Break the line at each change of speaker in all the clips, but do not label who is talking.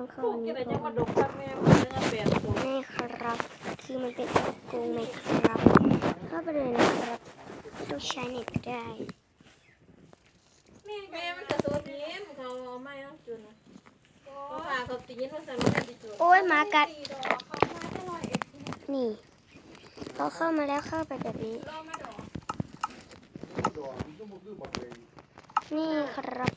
ต้องเข้าอัน
กิ
นี้
นอะไร
ก่อง
มานดกครับแม่มันจะเปลี่ยนตัว
นี่ครับ คือมันเป็นแอปโกงไหมครับ เข้าไปเลยนะครับต้องใช้เน็ตก็ได้
แม่มันกระโดดยิ้มเขาเอาไม้ต้องจุนเขาพาเขาตีนมาใส่มันจะจุน
โอ้ยมากัด นี่เขาเข้ามาแล้วเข้าไปแบบนี้ นี่ครับ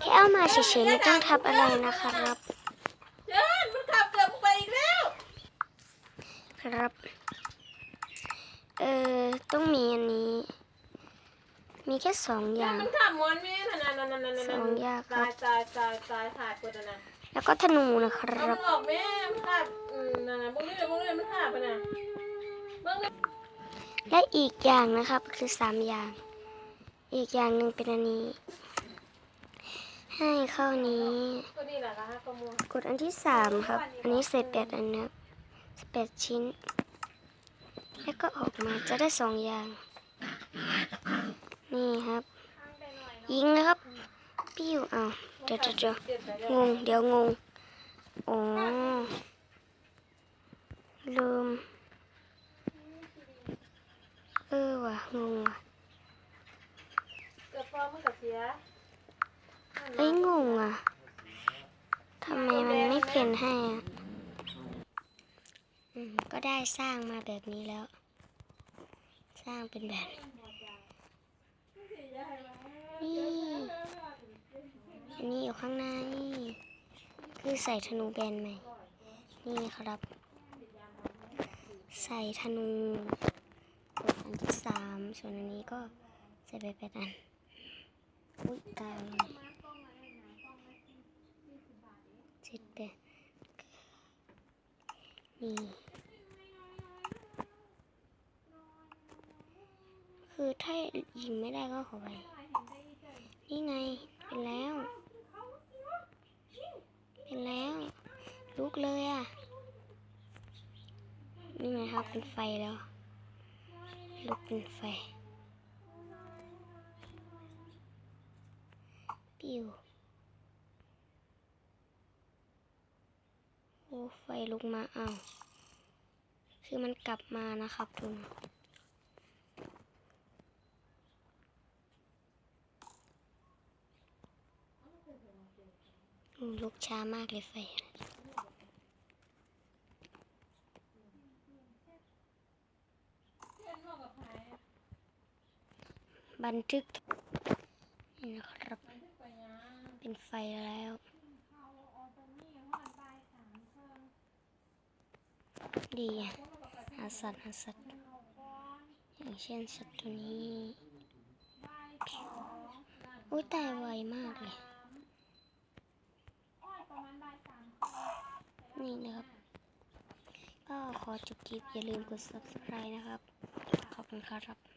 แค่เอา มาเฉยๆไม่ต้องทับอะไรนะครับ
เจินมันขับเกือบไปอีกแล้ว
ครับ เออต้องมีอันนี้ มีแค่สองอย่าง
มันขับมอนแม่นั่นนั่นนั่นนั่นนั่น
สองอย่างครับ
ตายตายตายตายขาดกดนะ
แล้วก็ธนูนะค
เอา
รั
มั
บ
นออกแม่มันขับอืมนั่นน่ะมึงเรื่อยมึงเรื่อยมันขับไปน่ะมึง
และอีกอย่างนะครับคือสามอย่าง อีกอย่างหนึ่งเป็นอันนี้ ให้เข้านี้
ตัวนี้แหละนะคะขโมย
กดอันที่สามครับ อันนี้เสร็จแปดอันนะครับแปดชิ้น แล้วก็ออกมาจะได้สองอย่าง นี่ครับ ยิงนะครับ ปิ้วอ้าวเดี๋ยวเดี๋ยวเดี๋ยว
เจ็บไปแล้ว
งง เดี๋ยวงงอ๋อลืม เออว่ะ งงว่ะ
เกือบพอมันกับเสีย
เอ้ยงงอะทำไมมันไม่เปลี่ยนให้อะก็ได้สร้างมาแบบนี้แล้ว สร้างเป็นแบบนี้นี่อันนี้อยู่ข้างในคือใส่ธนูแบนใหม่ นี่ครับ ใส่ธนูกดอันที่สามส่วนอันนี้ก็ใส่ไปแปดอันอุ้ยตาย แปดนี่ คือถ้ายิงไม่ได้ก็ขอไป นี่ไง เป็นแล้ว เป็นแล้ว ลุกเลยอะ นี่ไงครับเป็นไฟแล้ว ลุกเป็นไฟ ปิ้ว โอ้ไฟลุกมาอ้าวคือมันกลับมานะครับทุนอืมลุกช้ามากเลยไฟบันทึกนี่นะครับ เป็นไฟแล้ว ดีอะหาสัตว์หาสัตว์อย่างเช่นสัตว์ตัวนี้อุ้ยตายไวมากเลย นี่นะครับ ก็ขอจบคลิปอย่าลืมกด subscribe นะครับ ขอบคุณครับ